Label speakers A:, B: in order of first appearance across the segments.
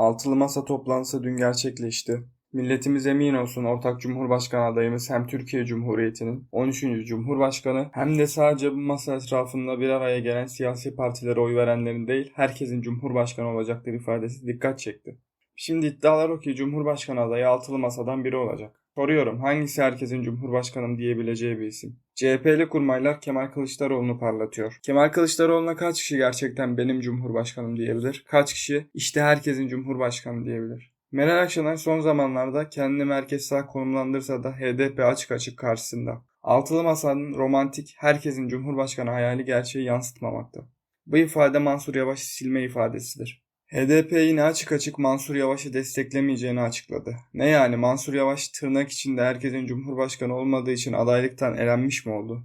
A: Altılı Masa toplantısı dün gerçekleşti. Milletimiz emin olsun ortak Cumhurbaşkanı adayımız hem Türkiye Cumhuriyeti'nin 13. Cumhurbaşkanı hem de sadece bu masa etrafında bir araya gelen siyasi partilere oy verenlerin değil herkesin Cumhurbaşkanı olacaktır ifadesi dikkat çekti. Şimdi iddialar o ki Cumhurbaşkanı adayı altılı masadan biri olacak. Soruyorum hangisi herkesin Cumhurbaşkanım diyebileceği bir isim? CHP'li kurmaylar Kemal Kılıçdaroğlu'nu parlatıyor. Kemal Kılıçdaroğlu'na kaç kişi gerçekten benim Cumhurbaşkanım diyebilir? Kaç kişi işte herkesin Cumhurbaşkanı diyebilir? Meral Akşener son zamanlarda kendini merkez sağ konumlandırsa da HDP açık açık karşısında. Altılı Masa'nın romantik herkesin Cumhurbaşkanı hayali gerçeği yansıtmamakta. Bu ifade Mansur Yavaş'ı silme ifadesidir. HDP yine açık açık Mansur Yavaş'ı desteklemeyeceğini açıkladı. Ne yani Mansur Yavaş tırnak içinde herkesin Cumhurbaşkanı olmadığı için adaylıktan elenmiş mi oldu?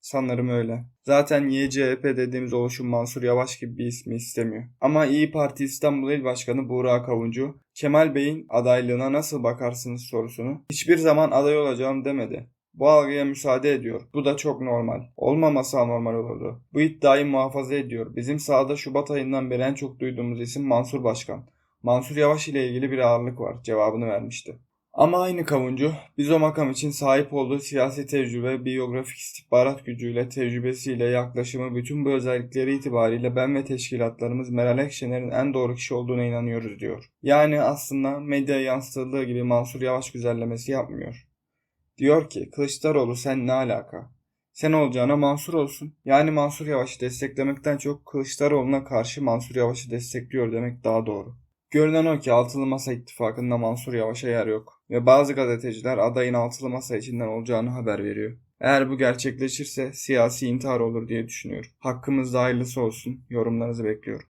A: Sanırım öyle. Zaten YCHP dediğimiz oluşum Mansur Yavaş gibi bir ismi istemiyor. Ama İyi Parti İstanbul İl Başkanı Buğra Kavuncu, Kemal Bey'in adaylığına nasıl bakarsınız sorusunu hiçbir zaman aday olacağım demedi. Bu algıya müsaade ediyor. Bu da çok normal. Olmaması anormal olurdu. Bu iddiayı muhafaza ediyor. Bizim sahada Şubat ayından beri en çok duyduğumuz isim Mansur Başkan. Mansur Yavaş ile ilgili bir ağırlık var. Cevabını vermişti. Ama aynı kavuncu biz o makam için sahip olduğu siyasi tecrübe, biyografik istihbarat gücüyle, tecrübesiyle, yaklaşımı, bütün bu özellikleri itibariyle ben ve teşkilatlarımız Meral Akşener'in en doğru kişi olduğuna inanıyoruz diyor. Yani aslında medyaya yansıtıldığı gibi Mansur Yavaş güzellemesi yapmıyor. Diyor ki Kılıçdaroğlu sen ne alaka? Sen olacağına Mansur olsun. Yani Mansur Yavaş'ı desteklemekten çok Kılıçdaroğlu'na karşı Mansur Yavaş'ı destekliyor demek daha doğru. Görünen o ki Altılı Masa ittifakında Mansur Yavaş'a yer yok. Ve bazı gazeteciler adayın Altılı Masa içinden olacağını haber veriyor. Eğer bu gerçekleşirse siyasi intihar olur diye düşünüyorum. Hakkımızda hayırlısı olsun. Yorumlarınızı bekliyorum.